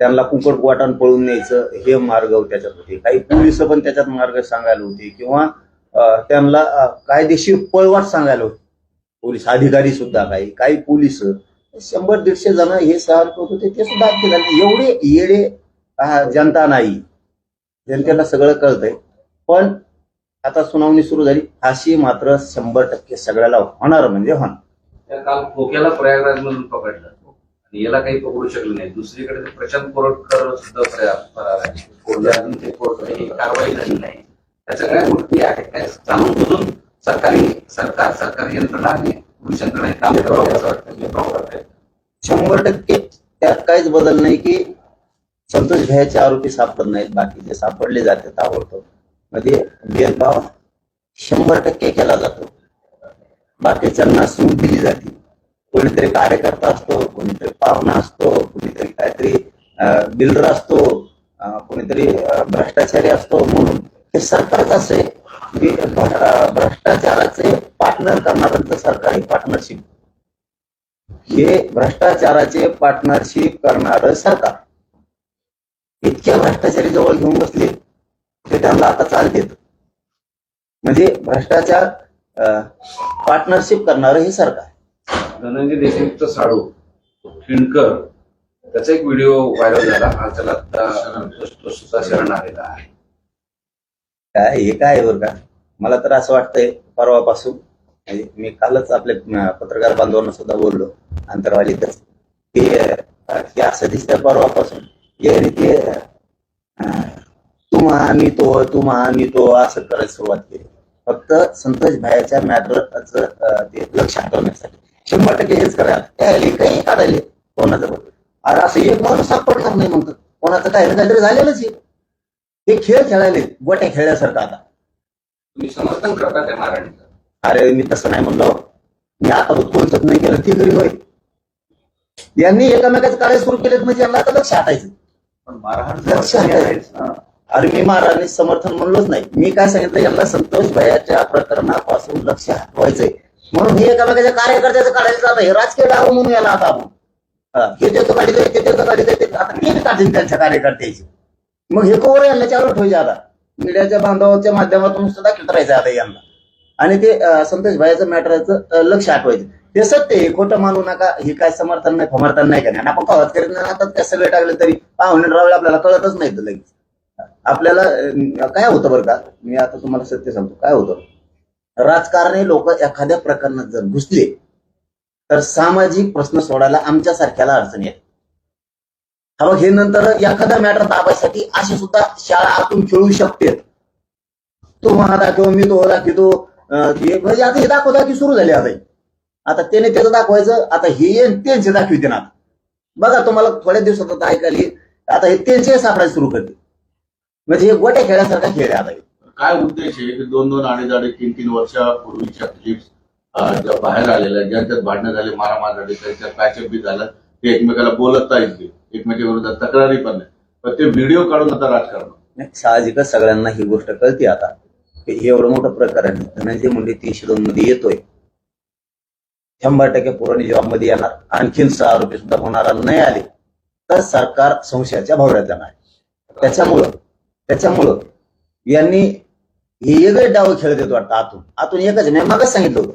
त्यांना कुंकड वाटण पळून न्यायचं हे मार्ग त्याच्यात होते. काही पोलीस पण त्याच्यात मार्ग सांगायला होते किंवा त्यांना कायदेशीर पळवाट सांगायला होते. पोलीस अधिकारी सुद्धा काही काही पोलीस शंभर दीडशे जण हे सहन करत होते ते सुद्धा केलं एवढे येडे जनता नाही. जनतेला सगळं कळतंय. पण आता सुनावणी सुरू झाली. फाशी मात्र शंभर टक्के सगळ्याला होणार म्हणजे होणार. काल खोक्याला प्रयागराज मधून पकडलं. याला काही पकडू शकलं नाही दुसरीकडे प्रशांत कोरटकर सुद्धा फरार आहे. अजून ते कारवाई झाली नाही. त्या सगळ्या गोष्टी आहेत. त्या जाणून बुजून सरकारी सरकार सरकारी यंत्रणा आणि पोलीस यंत्रणा हे काम करावं असं वाटतं. म्हणजे शंभर टक्के त्यात काहीच बदल नाही की संतोष घ्यायचे आरोपी सापडत नाहीत. बाकीचे सापडले जाते ताबडतोब. मध्ये भेदभाव शंभर टक्के केला जातो. बाकीच्यांना सूट दिली जाते. कोणीतरी कार्यकर्ता असतो कोणीतरी पाहुणा असतो कोणीतरी काहीतरी बिल्डर असतो कोणीतरी भ्रष्टाचारी असतो म्हणून हे सरकारच असे म्हणजे की भ्रष्टाचाराचे पार्टनर करणाऱ्यांचं सरकारी पार्टनरशिप हे भ्रष्टाचाराचे पार्टनरशिप करणार सरकार. इतक्या भ्रष्टाचारी जवळ घेऊन बसले ते त्यांना आता चालतेत म्हणजे भ्रष्टाचार पार्टनरशिप करणार हे सरकार. धनंजय देशमुखचा साडू खिणकर त्याचा एक व्हिडिओ व्हायरल झाला. हा त्याला आता सुद्धा शरण आलेला आहे. काय हे काय बरं का? मला तर असं वाटतंय परवापासून म्हणजे मी कालच आपल्या पत्रकार बांधवांना सुद्धा बोललो अंतरवालीतच की असं दिसतं परवापासून. हे आणि ते तू महा मी तो तू महा मी तो असं करायला सुरुवात केली. फक्त संतोष भायाच्या मॅटरचं ते लक्षात करण्यासाठी शंभर टक्के हेच करायला त्याला काही काढायले. कोणाचं पण. अरे असं एक माणूस सापडणार नाही म्हणतात कोणाचं काय? ना काहीतरी झालेलंच आहे. हे खेळ खेळायले. गोट्या खेळल्यासारखं आता. तुम्ही समर्थन करता त्या महाराणीचं? अरे मी तसं नाही म्हणलो. मी आता कोणतंच नाही केलं. ती तरी होय यांनी एकामेकाचे कार्य सुरू केलेत म्हणजे यांना आता लक्ष हटायचं. पण मारहाण लक्ष हटायचं. अरे मी महाराजांनी समर्थन म्हणलोच नाही. मी काय सांगितलं? यांना संतोष भयाच्या प्रकरणापासून लक्ष हटवायचंय. म्हणून हे एकामेकाच्या कार्यकर्त्याचं काढायचं आता हे राजकीय डाव म्हणून याला आता आपण. हे त्याचं काढितोय ते त्याचं काढितोय ते आता ते काढतील त्यांच्या कार्यकर्त्याची. मग हे कोवर यांना चालू ठेवायचे आता. मीडियाच्या बांधवाच्या माध्यमातून सुद्धा राहायचं आता यांना. आणि ते संतोष भाईचं मॅटरचं लक्ष आठवायचं. ते सत्य हे खोटं मानू नका हे काय समर्थन नाही समर्थन नाही का नाही आपण कळत करीत नाही आता त्या सगळे टाकले तरी पाहुणे रावले आपल्याला कळतच नाही लगेच. आपल्याला काय होतं बरं का? मी आता तुम्हाला सत्य सांगतो काय होतं? राजकारणी लोक एखाद्या प्रकरणात जर घुसले तर सामाजिक प्रश्न सोडायला आमच्या सारख्याला अडचण येते. हा हे नंतर एखादा मॅटर दाबायसाठी अशी सुद्धा शाळा आतून खेळू शकते. तो मला दाखव मी तो दाखवतो. म्हणजे आता हे दाखव दाखवी सुरू झाली आता. आता त्याने त्याचं दाखवायचं आता हे त्यांचे दाखविते ना बघा तुम्हाला थोड्या दिवसात आता ऐकायला आता हे त्यांचे सापडायला सुरू करते म्हणजे हे गोट्या खेळासारखा खेळ आहे आता. काय उद्देश आहे? की दोन दोन अडीच अडीच तीन तीन वर्षापूर्वीच्या क्लिप्स ज्या बाहेर आलेल्या आहेत, ज्यांच्यात भांडणं झाले मारामार झाले त्यांच्यात पॅचअप बी झालं ते एकमेकाला बोलत नाही ते विरोधात तक्रारी पण नाही. पण ते व्हिडिओ काढून आता राजकारण. नाही, साहजिकच सगळ्यांना ही गोष्ट कळते आता. हे एवढं मोठं प्रकरण आहे. धनंजय मुंडे तीनशे दोन मध्ये येतोय. शंभर टक्के पुरवणी जॉबमध्ये येणार. आणखीन सहा आरोपी सुद्धा होणार नाही आले. तर सरकार संशयाच्या भोवऱ्यात जाणार त्याच्यामुळं त्याच्यामुळं यांनी हे वेगळे डाव खेळत येत वाटतं आतून. आतून एकच नाही मागच सांगितलं होतं.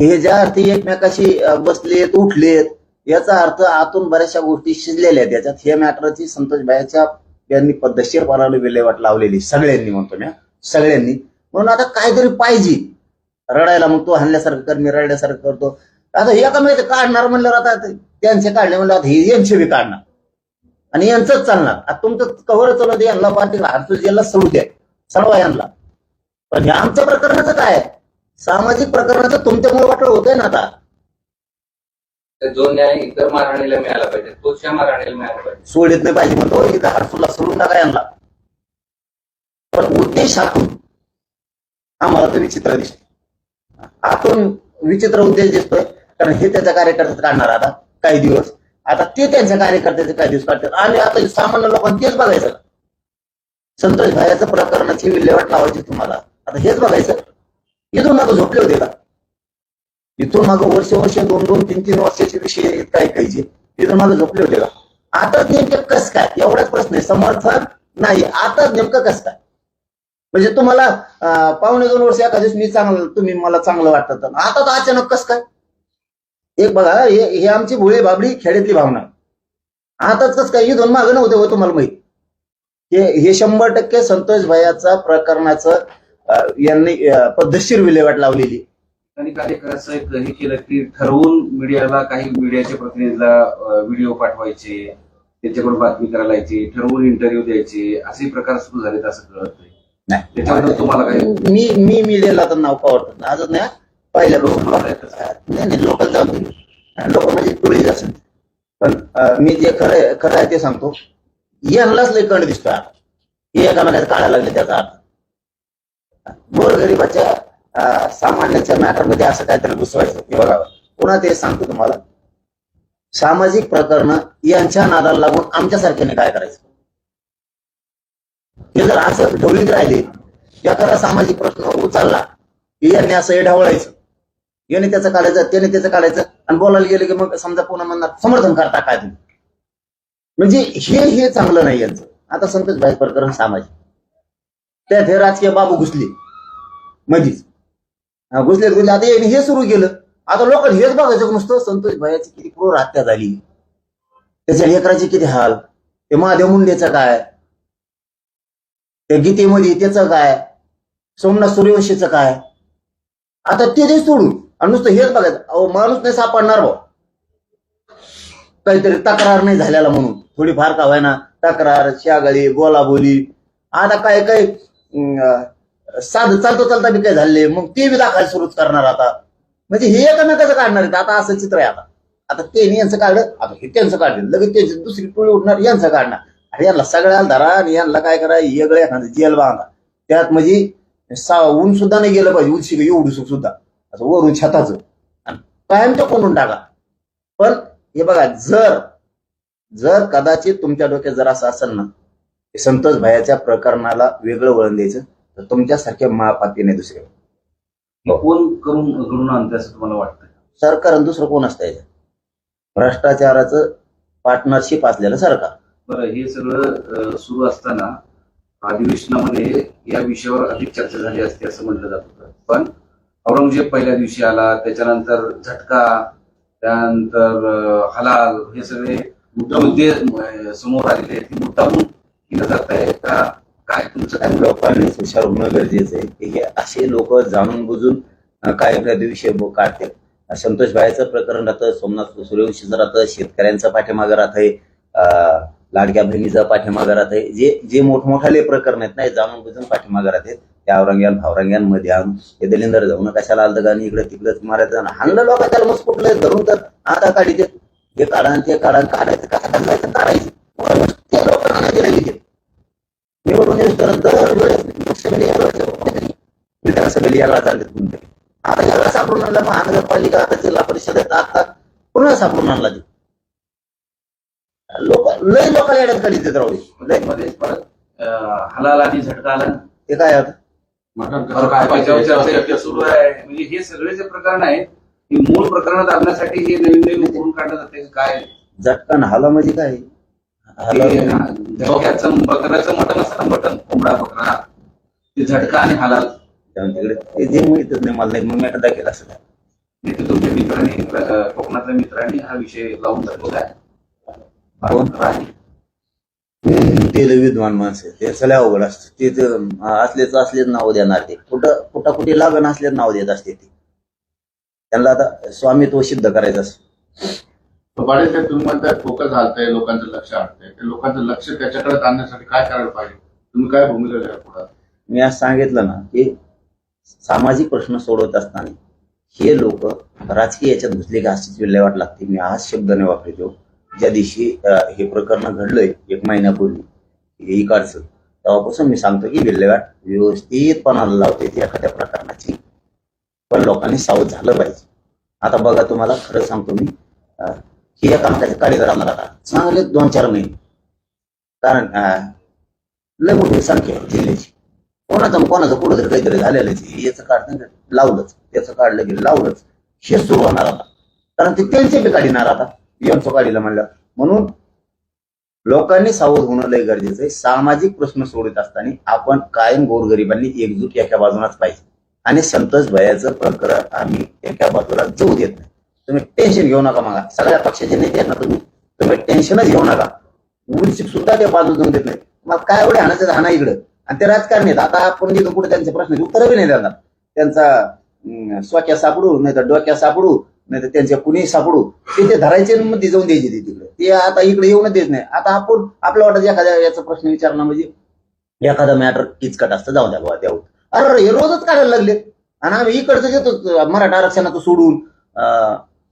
हे ज्या अर्थी एकमेकाशी बसलेत उठलेत याचा अर्थ आतून बऱ्याचशा गोष्टी शिजलेल्या आहेत. याच्यात हे मॅटरची संतोष भाईच्या यांनी पद्धतशीरपणाने विल्हेवाट लावलेली सगळ्यांनी म्हणतो मी सगळ्यांनी. म्हणून आता काहीतरी पाहिजे. रडायला मग तो हल्ल्यासारखं कर मी रडल्यासारखं करतो. आता हे का माहिती काढणार म्हणल्यावर आता त्यांचे काढले म्हणलं आता हे यांचे बी काढणार. आणि यांचंच चालणार. आता तुमचं कव्हर चालू दे यांना पार्टी हारसूस याला सोडू द्या. सर्व यांना. पण हे आमच्या प्रकरणाचं काय? सामाजिक प्रकरणाचं तुमच्यामुळे वाटलं होतंय ना आता. तर जो न्याय इतर महाराणीला मिळाला पाहिजे तोच या महाराणीला मिळाला पाहिजे. सोडित नाही पाहिजे म्हणतो इथं हारसूला सोडून टाका यांना. पण उद्देश आतून आम्हाला तर विचित्र दिसतो आतून विचित्र उद्देश दिसतोय कारण हे त्याच्या कार्यकर्त्यात काढणार आता काही दिवस. आता ते त्यांच्या कार्यकर्त्याचे काही दिवस काढतात. आणि आता सामान्य लोकांना तेच बघायचं? संतोष भायाचं प्रकरणाची विल्हेवाट लावायची तुम्हाला. आता हेच बघायचं. इथून मागं झोपले होते का इथून मागं वर्ष वर्ष दोन दोन तीन तीन वर्षाचे विषय इतका ऐकायचे इथून मागं झोपले होते का आता नेमकं कस काय? एवढाच प्रश्न आहे. समर्थन नाही. आता नेमकं कस काय? म्हणजे तुम्हाला पावणे दोन वर्ष एखाद्या मी चांगलं तुम्ही मला चांगलं वाटत आता तर अचानक कस काय? एक बघा हे हे आमची भोळी बाबडी खेड्यातली भावना. आहे. आताच कस काय? दोन मागं नव्हते हो तुम्हाला माहीत. हे हे शंभर टक्के संतोष भयाचा प्रकरणाचं यांनी पद्धतशीर विल्हेवाट लावलेली. आणि काल एक हे केलं की ठरवून मीडियाला काही मीडियाच्या प्रतिनिधीला व्हिडिओ पाठवायचे त्याच्याकडून बातमी करायला यायची ठरवून इंटरव्ह्यू द्यायचे असे प्रकार सुरू झालेत असं कळत नाही. त्याच्याबद्दल तुम्हाला काही मी मी मीडियाला तर नाव का वाटत नाही पहिल्या लोक नाही नाही लोकल जाऊन लोक म्हणजे टुरिस्ट असेल पण मी जे खरं खरं आहे ते सांगतो. यांनाच लय कंड दिसतोय आता. हे एका महिन्यात काढायला लागले त्याचा अर्थ. गोरगरिबाच्या सामान्याच्या मॅटरमध्ये असं काहीतरी घुसवायचं हे बघा. पुन्हा ते सांगतो तुम्हाला. सामाजिक प्रकरण यांच्या नादाला लागून आमच्यासारख्याने काय करायचं? हे जर असं ढवळीत राहिले एखादा सामाजिक प्रश्न उचलला की यांनी असं हे ढवळायचं. याने त्याचं काढायचं त्याने त्याचं काढायचं आणि बोलायला गेलं की मग समजा पुन्हा म्हणणार समर्थन करता काय तुम्ही? म्हणजे हे हे चांगलं नाही यांचं. आता संतोष भाई प्रकरण सामाजिक. त्यात हे राजकीय बाबू घुसले. मधीच. घुसले घुसले आता यांनी हे सुरू केलं. आता लोक हेच बघायचं नुसतं? संतोष भायाची किती क्रूर हत्या झाली. त्याच्या लेकराचे किती हाल? ते महादेव मुंडेचं काय? त्या गीतेमध्ये त्याचं काय? सोमनाथ सूर्यवंशीचं काय? आता ते दे सोडून. आणि नुसतं हेच बघायचं. अहो माणूस नाही सापडणार भाऊ काहीतरी तक्रार नाही झालेला म्हणून. थोडीफार का व्हायना तक्रार शागळी बोलाबोली. आता काय काय? साधं चालतो चालता बी काय झाले मग ते बी दाखवायला सुरूच करणार आता. म्हणजे हे एकमेकाचं काढणार आहेत. आता असं चित्र आहे आता. आता ते यांचं काढलं आता हे त्यांचं काढलं लगेच त्यांची दुसरी टोळी उठणार यांचं काढणार. अरे यांना सगळ्याला धरा आणि यांना काय करा वेगळं एखादं जेल बांधा. त्यात म्हणजे सा ऊन सुद्धा नाही गेलं पाहिजे उलशी एवढी सुख सुद्धा. असं वरून छताचं. कायम तो कोंडून टाका. पण हे बघा जर जर कदाचित तुमच्या डोक्यात जर असं असेल ना संतोष भायाच्या प्रकरणाला वेगळं वळण द्यायचं तर तुमच्यासारखे महापाती नाही दुसरे. कोण करून घडून आणते असं तुम्हाला वाटतं सरकार आणि दुसरं कोण असतं याच्यात? भ्रष्टाचाराचं पार्टनरशिप असलेलं सरकार. बरं हे सगळं सुरू असताना अधिवेशनामध्ये या विषयावर अधिक चर्चा झाली असते असं म्हटलं जात होतं. पण औरंगजेब पहिल्या दिवशी आला त्याच्यानंतर झटका त्यानंतर हलाल हे सगळे मुद्दे समोर आलेले आहेत. मुद्दामून केलं जात आहे का काय तुमचं? काय लोकांनी होणं गरजेचं आहे. की हे असे लोक जाणून बुजून काय एखाद्या विषय ब- संतोष भाईचं प्रकरण राहतं सोमनाथ सूर्यवंशीचं राहतं शेतकऱ्यांचा पाठीमागं राहतंय अं, लाडक्या बहिणीचा पाठीमागं राहतंय. जे जे मोठमोठाले प्रकरण आहेत ना जाणून बुजून पाठीमागं राहतात. त्या औरंग्यान भावरंग्यांमध्ये आणून हे दलिंदर जाऊन कशाला आलं गाणी इकडे तिकडे मारायचं? हाणलं लोक त्याला मस्त कुठलं धरून तर आता काढी देत हे काढा ते काढा काढायचं काढायचं काढायचं त्या लोकांना नाही दिलेली ते. विधानसभेला कोणतरी आता सापडून आणला महानगरपालिका आता जिल्हा परिषद आता पुन्हा सापडून आणला ते लोक लय लोकांना येण्यात काढी देत राहू लयमध्ये परत हलाल आणि झटका आला ते काय आता सुरू आहे म्हणजे हे सगळे जे प्रकरण आहेत हे मूळ प्रकरण आणण्यासाठी हे नवीन नवीन करून काढलं जाते काय झटकन हाला म्हणजे काय? झटक्याचं बकऱ्याचं मटण असतं ना मटण कोंबडा बकरा. ते झटका आणि हलाल. तिकडे ते जे माहितच नाही मला मग मी आता केला असं. तिथे तुमच्या मित्रांनी कोकणातल्या मित्रांनी हा विषय लावून धरलेला आहे. ते विद्वान माणसं ते सगळे अवघड असतं. ते असलेच असलेच नाव देणार ते. कुठं कुठं कुठे लागण असलेच नाव देत असते ते. त्यांना आता स्वामित्व सिद्ध करायचं असतं. पाटील साहेब तुम्ही म्हणताय फोकस घालताय लोकांचं लक्ष हटतंय ते लोकांचं लक्ष त्याच्याकडे आणण्यासाठी काय करायला पाहिजे? तुम्ही काय भूमिका घ्या पुढे? मी आज सांगितलं ना की सामाजिक प्रश्न सोडवत असताना हे लोक राजकीय याच्यात घुसले की अशीच विल्हेवाट लागते. मी आज शब्द नाही वापरतो. ज्या दिवशी हे प्रकरण घडलंय एक महिन्यापूर्वी हे इकडचं तेव्हापासून मी सांगतो की विल्हेवाट व्यवस्थितपणाला लावते ती एखाद्या प्रकरणाची. पण लोकांनी सावध झालं पाहिजे. आता बघा तुम्हाला खरं सांगतो मी अं, ही एका कामाच्या कार्यक्रमाला आता चांगले दोन चार महिने. कारण अं, लय मोठी संख्या जिल्ह्याची. कोणाचं कोणाचं कुठं तरी काहीतरी झालेलं आहे. याचं काढलं लावलंच. त्याचं काढलं की लावलंच. हे सुरू होणार आता. कारण ते त्यांचे बी काढणार आता. यांचं काढीला म्हणलं म्हणून लोकांनी सावध होणं लय गरजेचं आहे. सामाजिक प्रश्न सोडत असताना आपण कायम गोरगरिबांनी एकजूट एका बाजूलाच पाहिजे. आणि संतोष भयाचं प्रकरण आम्ही एका बाजूला जाऊ देत नाही. तुम्ही टेन्शन घेऊ नका मला. सगळ्या पक्षाचे नेते आहेत ना तुम्ही. तुम्ही टेन्शनच घेऊ नका. उलशिक सुद्धा ते बाजू जाऊन देत नाही मग काय एवढे हाणायचं हाणा इकडं? आणि ते राजकारणी आहेत. आता आपण जिथं कुठे? त्यांच्या प्रश्नाची उत्तरही नाही देणार. त्यांचा अं, सापडू नाही तर डोक्या सापडू नाही तर त्यांच्या कुणी सापडू. ते धरायचे मग मध्ये जाऊन द्यायचे ते तिकडे. ते आता इकडे येऊनच देत नाही. आता आपण आपल्या वाटत एखाद्या याचा प्रश्न विचारणं म्हणजे एखादा मॅटर किचकट असतं जाऊ द्या बाबा त्यावर अरे हे रोजच काढायला लागले. आणि आम्ही इकडचं घेतो मराठा आरक्षणाचं सोडून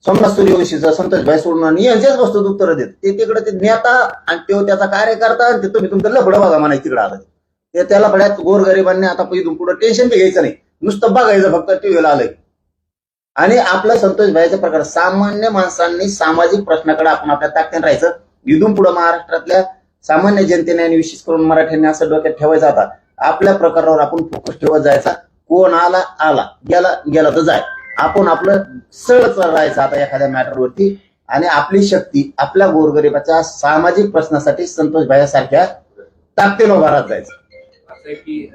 समजा सोमनाथ संतोषभाई संतोष भाई सोडून आणि यांच्याच वस्तू उत्तर देत ते तिकडे ते नेता आणि तो त्याचा कार्यकर्ता आणि ते तुम्ही तुमचं लफडं बघा म्हणा तिकडे आता. ते त्याला पड्यात गोरगरिबांनी आता इथून पुढे टेन्शन बी घ्यायचं नाही. नुसतं बघायचं फक्त टीव्हीला आलंय. आणि आपलं संतोष भाईचा प्रकार सामान्य माणसांनी सामाजिक प्रश्नाकडे आपण आपल्या ताकदीने राहायचं. इथून पुढे महाराष्ट्रातल्या सामान्य जनतेने आणि विशेष करून मराठ्यांनी असं डोक्यात ठेवायचं आता. आपल्या प्रकारावर आपण फोकस ठेवत जायचा. कोण आला आला. गेला गेला तर जाय. आपण आपलं सरळ राहायचं आता एखाद्या मॅटरवरती आणि आपली शक्ती आपल्या गोरगरिबाच्या सामाजिक प्रश्नासाठी संतोष भाईसारख्या ताकदीनं उभा राहत जायचं. असं आहे की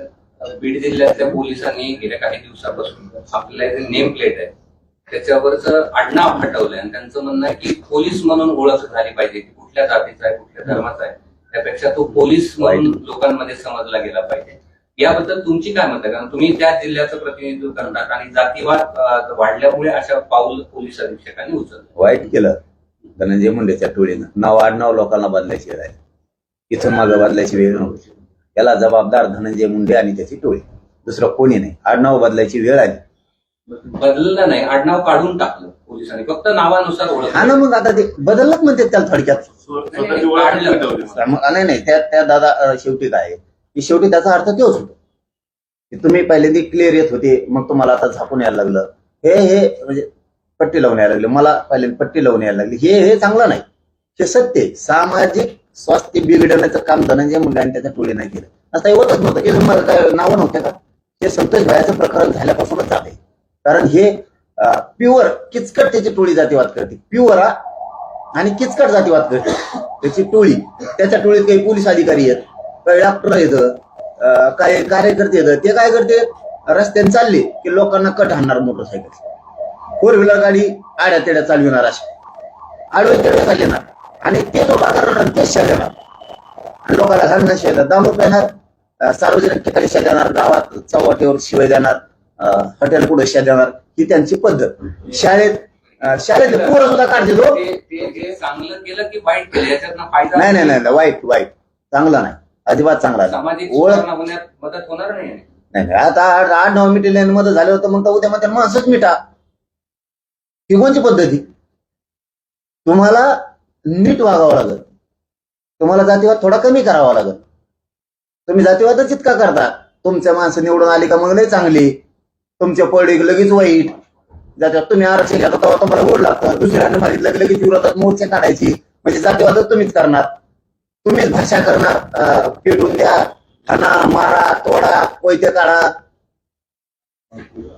बीड जिल्ह्यातल्या पोलिसांनी गेल्या काही दिवसापासून आपल्याला जे नेम प्लेट आहे. त्याच्यावरच आडनाव हटवलंय. आणि त्यांचं म्हणणं आहे की पोलीस म्हणून ओळख झाली पाहिजे. की कुठल्या जातीचा आहे कुठल्या धर्माचा आहे. त्यापेक्षा तो पोलीस म्हणून लोकांमध्ये समजला गेला पाहिजे. याबद्दल तुमची काय मत? आहे कारण तुम्ही त्या जिल्ह्याचं प्रतिनिधित्व करणार आणि जातीवाद वाढल्यामुळे अशा पाऊल पोलीस अधीक्षकांनी उचललं. वाईट केलं. धनंजय मुंडेच्या टोळीनं. नाव आडनाव लोकांना बदलायची वेळ आहे. इथून मागं बदलायची वेळ नव्हती. याला जबाबदार धनंजय मुंडे आणि त्याची टोळी. दुसरं कोणी नाही. आडनाव बदलायची वेळ आली. बदललं नाही. आडनाव काढून टाकलं पोलिसांनी. फक्त नावानुसार ओळख हा ना मग आता ते बदललंच म्हणते त्याला थोडक्यात. नाही नाही नाही. त्या त्या दादा शेवटी काय आहे? की शेवटी त्याचा अर्थ तोच होतो. की तुम्ही पहिल्यांदा क्लिअर येत होते मग तुम्हाला आता झाकून यायला लागलं. हे हे म्हणजे पट्टी लावून यायला लागली. मला पहिले पट्टी लावून यायला लागली. हे हे चांगलं नाही. हे सत्य सामाजिक स्वास्थ्य बिघडवण्याचं काम धनंजय मुंडे आणि त्याच्या टोळी नाही केलं. असं एवढंच नव्हतं. की तुम्हाला काय नावं नव्हतं का? हे संतोष भायाचं प्रकरण झाल्यापासूनच आहे. कारण हे प्युअर किचकट त्याची टोळी जातीवाद करते. प्युअर आणि किचकट जातीवाद करते. त्याची टोळी. त्याच्या टोळीत काही पोलीस अधिकारी आहेत. काही डॉक्टर आहेत काही कार्यकर्ते आहेत ते काय करते? रस्त्याने चालले की लोकांना कट हाणणार मोटरसायकल फोर व्हीलर गाडी आड्या तेड्या चालविणार अशी. आडवे तेड्या चालविणार आणि ते जो करणार तेच आणि लोकांना घालणं शेतात दामू पेणार सार्वजनिक ठिकाणी शेत देणार गावात चौवाटीवर शिवाय देणार हॉटेल पुढे शेत देणार ही त्यांची पद्धत. शाळेत शाळेत पोरं सुद्धा काढते तो ते चांगलं केलं की वाईट केलं नाही नाही नाही नाही, वाईट वाईट. चांगला नाही. अजिबात चांगला नाही. सामाजिक ओळख सुधारणा होण्यात मदत होणार नाही. नाही नाही, आता आठ आठ नऊ मिठी मध्ये झालं होतं मग उद्या मग माणसंच मिठा ही कोणची पद्धती तुम्हाला नीट वागावं लागेल. तुम्हाला जातीवाद थोडा कमी करावा लागेल. तुम्ही जातीवादच इतका करता. तुमच्या माणसं निवडून आली का मग लय चांगली. तुमच्या पडे लगेच वाईट. जात्यात तुम्ही आरक्षण घेता तेव्हा तुम्हाला गोड लागतं. दुसऱ्याने मागितलं की लगेच विरोधात मोर्चे काढायची. म्हणजे जातीवादच तुम्हीच करणार. तुम्हीच भाषा करणार अं, द्या खाना मारा तोडा कोयते काढा.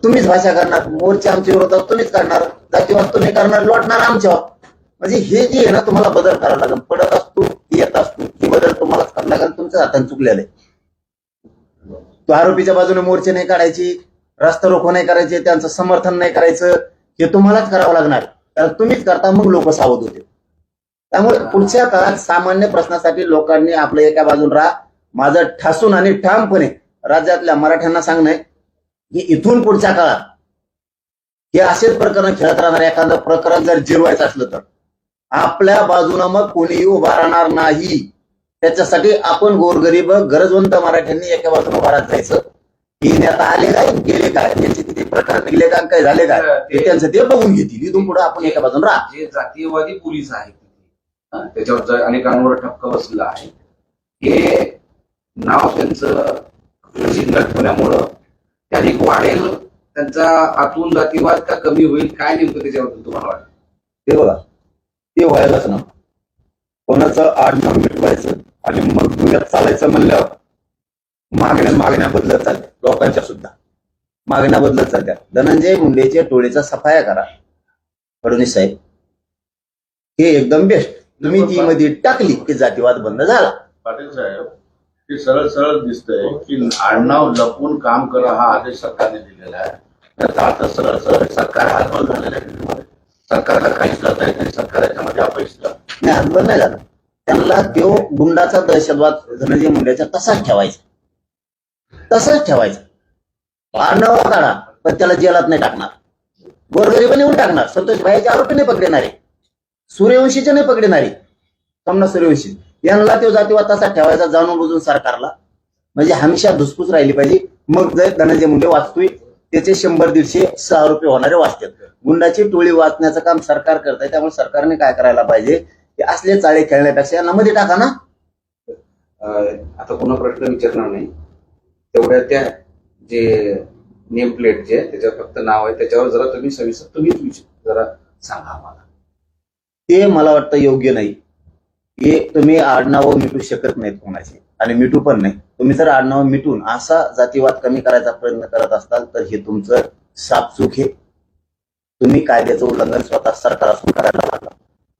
तुम्हीच भाषा करणार. मोर्चे आमच्या विरोधात तुम्हीच करणार. जातीवाद तुम्ही करणार लोटणार आमच्या म्हणजे हे जे आहे ना तुम्हाला बदल करावा लागेल. पडत असतो येत असतो. हे बदल तुम्हालाच करावा लागेल. तुमच्या हाताने चुकलेलं आहे. तो आरोपीच्या बाजूने मोर्चे नाही काढायची रस्ता रोखो नाही करायचे त्यांचं समर्थन नाही करायचं. हे तुम्हालाच करावं लागणार. कारण तुम्हीच करता मग लोक सावध होते त्यामुळे पुढच्या काळात सामान्य प्रश्नासाठी लोकांनी आपलं एका बाजून राहा. माझं ठासून आणि ठामपणे राज्यातल्या मराठ्यांना सांगणं की इथून पुढच्या काळात. हे असेच प्रकरण खेळत राहणार एखादं प्रकरण जर जिरवायचं असलं तर. आपल्या बाजूनं मग कोणीही उभा राहणार नाही. त्याच्यासाठी आपण गोरगरीब गरजवंत मराठ्यांनी एका बाजूने उभा राहत जायचं. की नेता आले काय? गेले काय? त्यांचे किती प्रकार निघले का काय झाले काय? ते त्यांचं ते बघून घेतील. इथून पुढे आपण एका बाजून राहा. जे जातीयवादी पोलीस आहेत हं, त्याच्यावर अनेकांवर ठपका बसला आहे हे नाव त्यांचं होण्यामुळं ते अधिक वाढेल. त्यांचा आतून जातीवाद का कमी होईल काय नेमकं त्याच्याबद्दल तुम्हाला वाटतं? ते बघा ते व्हायलाच ना. कोणाचं आडनाव मिटवायचं आणि मग दुनियात चालायचं म्हणल्यावर मागण्या मागण्या बदलत चालल्या. लोकांच्या सुद्धा. मागण्या बदलत चालल्या. धनंजय मुंडेच्या टोळीचा सफाया करा फडणवीस साहेब. हे एकदम बेस्ट तुम्ही ती मध्ये टाकली की जातीवाद बंद झाला. पाटील साहेब ते सरळ सरळ दिसतंय की आडनाव लपून काम करा हा आदेश सरकारने दिलेला आहे. त्याचा अर्थ सरळ सरळ सरकार हातबल झालेला आहे. सरकारला काहीच करता येत नाही. सरकार याच्यामध्ये अपयशी. नाही हातबंद नाही झाला. त्यांना तो गुंडाचा दहशतवाद धनंजय मुंडेचा तसाच ठेवायचा. तसाच ठेवायचा. आडनाव काढा पण त्याला जेलात नाही टाकणार. गोरगरीब येऊन टाकणार. संतोष भाईचे आरोपी नाही पकडणारे. सूर्यवंशीचे नाही पकडणारे. कमना सूर्यवंशी. यांना तो जातीवाद तसा ठेवायचा जाणून बुजून सरकारला. म्हणजे हमेशा धुसफूस राहिली पाहिजे. मग जर धनंजय मुंडे वाचतोय त्याचे शंभर दीडशे सहा रुपये होणारे वाचतात. गुंडाची टोळी वाचण्याचं काम सरकार करत आहे त्यामुळे सरकारने काय करायला पाहिजे? की असले चाळे खेळण्यापेक्षा यांना मध्ये टाका ना. आता पुन्हा प्रश्न विचारणार नाही. तेवढ्या त्या जे नेम प्लेट जे त्याच्यावर फक्त नाव आहे त्याच्यावर जरा तुम्ही सविस्तर तुम्हीच विचार जरा सांगा आम्हाला. ते मला वाटतं योग्य नाही. हे तुम्ही आडनावं मिटू शकत नाहीत कोणाचे आणि मिटू पण नाही. तुम्ही जर आडनावं मिटून असा जातीवाद कमी करायचा प्रयत्न करत असाल तर हे तुमचं सापचूक आहे. तुम्ही कायद्याचं उल्लंघन स्वतः सरकार असून करायला लागला.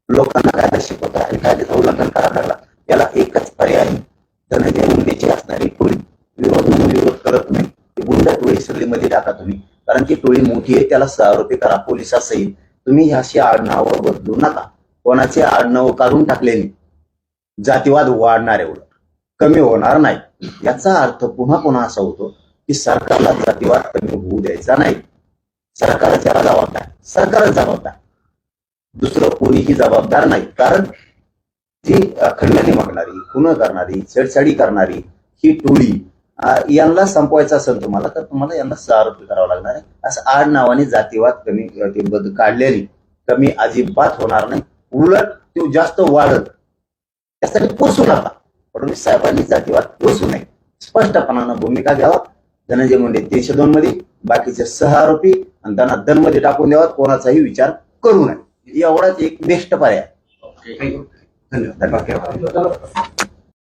लोकांना कायदा शिकवता आणि कायद्याचं उल्लंघन करायला लागला. त्याला एकच पर्याय आहे. धनंजय मुंडेची असणारी टोळी विरोध म्हणून विरोध करत नाही. ती गुंड टोळी सगळी टाका तुम्ही. कारण की टोळी मोठी आहे त्याला सहा रुपये करा पोलिसासहित. तुम्ही ह्याशी आडनावं बदलू नका. कोणाचे आडनाव काढून टाकलेली. जातीवाद वाढणार एवढं. कमी होणार नाही. याचा अर्थ पुन्हा पुन्हा असा होतो की सरकारला जातीवाद कमी होऊ द्यायचा नाही. सरकार जबाबदार. सरकारच जबाबदार. दुसरं कोणीही जबाबदार नाही. कारण जी खंडणी मागणारी खुन करणारी छेडछाडी करणारी ही टोळी यांना संपवायचं असेल तुम्हाला तर तुम्हाला यांना सहा करावा लागणार आहे. असं आड नावाने जातीवाद कमी काढलेली बद काढल्याने कमी अजिबात होणार नाही. उलट तो जास्त वाढत. त्यासाठी पोसू नका. फडणवीस साहेबांनी जातीवाद पोसू नये. स्पष्टपणानं भूमिका घ्यावा. धनंजय मुंडे तीनशे दोन मध्ये बाकीचे सहा आरोपी आणि त्यांना दनमध्ये टाकून द्यावा. कोणाचाही विचार करू नये. एवढाच एक बेस्ट पर्याय. धन्यवाद. धन्यवाद.